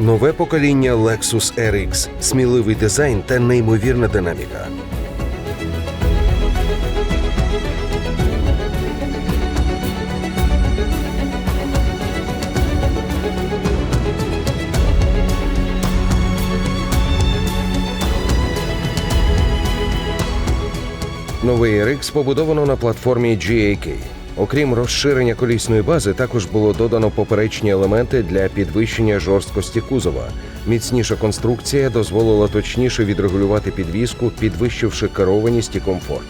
Нове покоління Lexus RX, сміливий дизайн та неймовірна динаміка. Новий RX побудовано на платформі GAK. Окрім розширення колісної бази, також було додано поперечні елементи для підвищення жорсткості кузова. Міцніша конструкція дозволила точніше відрегулювати підвіску, підвищивши керованість і комфорт.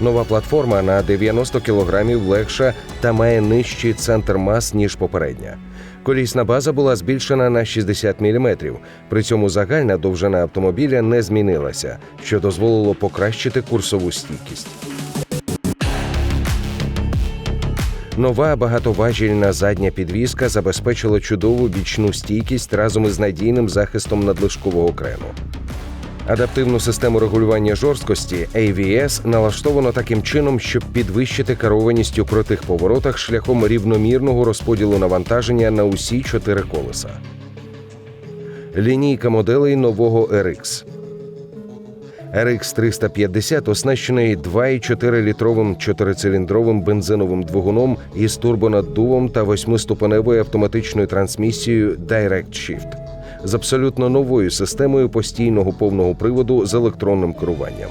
Нова платформа на 90 кг легша та має нижчий центр мас ніж попередня. Колісна база була збільшена на 60 мм, при цьому загальна довжина автомобіля не змінилася, що дозволило покращити курсову стійкість. Нова багатоважільна задня підвіска забезпечила чудову бічну стійкість разом із надійним захистом надлишкового крену. Адаптивну систему регулювання жорсткості AVS налаштовано таким чином, щоб підвищити керованість у крутих поворотах шляхом рівномірного розподілу навантаження на усі чотири колеса. Лінійка моделей нового RX. RX 350 оснащений 2,4-літровим чотирициліндровим бензиновим двигуном із турбонаддувом та восьмиступеневою автоматичною трансмісією Direct Shift з абсолютно новою системою постійного повного приводу з електронним керуванням.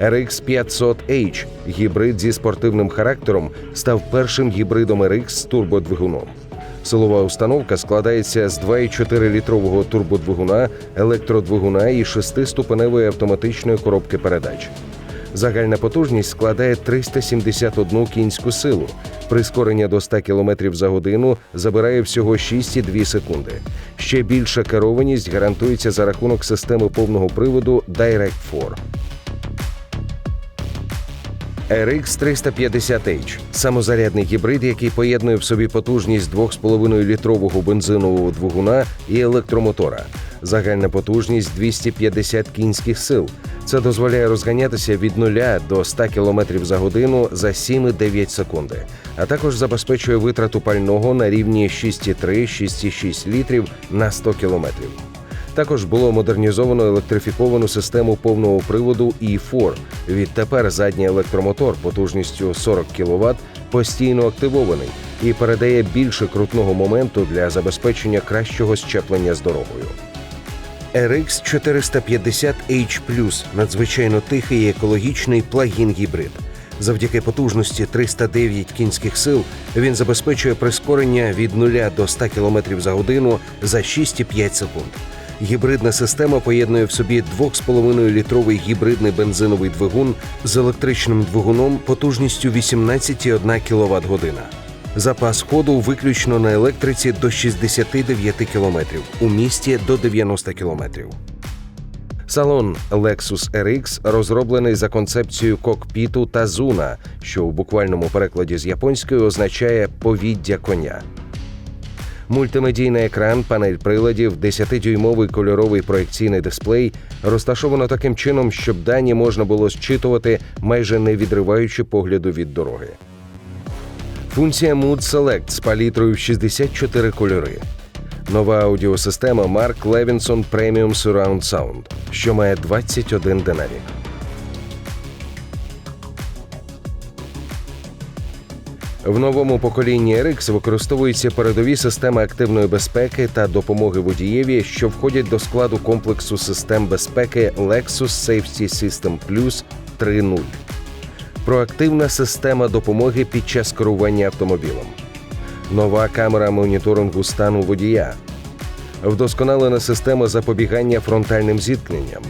RX 500H гібрид зі спортивним характером став першим гібридом RX з турбодвигуном. Силова установка складається з 2,4-літрового турбодвигуна, електродвигуна і шестиступеневої автоматичної коробки передач. Загальна потужність складає 371 кінську силу. Прискорення до 100 км за годину забирає всього 6,2 секунди. Ще більша керованість гарантується за рахунок системи повного приводу Direct 4. RX 350H – самозарядний гібрид, який поєднує в собі потужність 2,5-літрового бензинового двигуна і електромотора. Загальна потужність 250 кінських сил. Це дозволяє розганятися від 0 до 100 км за годину за 7,9 секунди, а також забезпечує витрату пального на рівні 6,3-6,6 літрів на 100 кілометрів. Також було модернізовано електрифіковану систему повного приводу E4. Відтепер задній електромотор потужністю 40 кВт постійно активований і передає більше крутного моменту для забезпечення кращого щеплення з дорогою. RX 450 H надзвичайно тихий і екологічний плагін гібрид. Завдяки потужності 309 кінських сил він забезпечує прискорення від 0 до 100 км за годину за 6,5 секунд. Гібридна система поєднує в собі 2,5-літровий гібридний бензиновий двигун з електричним двигуном потужністю 18,1 кВт година. Запас ходу виключно на електриці до 69 км, у місті до 90 км. Салон Lexus RX розроблений за концепцією кокпіту та зуна, що у буквальному перекладі з японської означає повіддя коня. Мультимедійний екран, панель приладів, 10-дюймовий кольоровий проекційний дисплей розташовано таким чином, щоб дані можна було зчитувати, майже не відриваючи погляду від дороги. Функція Mood Select з палітрою в 64 кольори. Нова аудіосистема Mark Levinson Premium Surround Sound, що має 21 динамік. В новому поколінні RX використовуються передові системи активної безпеки та допомоги водієві, що входять до складу комплексу систем безпеки Lexus Safety System Plus 3.0. Проактивна система допомоги під час керування автомобілем. Нова камера моніторингу стану водія. Вдосконалена система запобігання фронтальним зіткненням.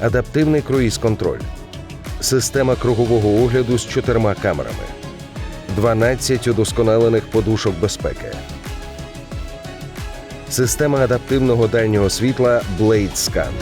Адаптивний круїз-контроль. Система кругового огляду з чотирма камерами. 12 удосконалених подушок безпеки. Система адаптивного дальнього світла Blade Scan.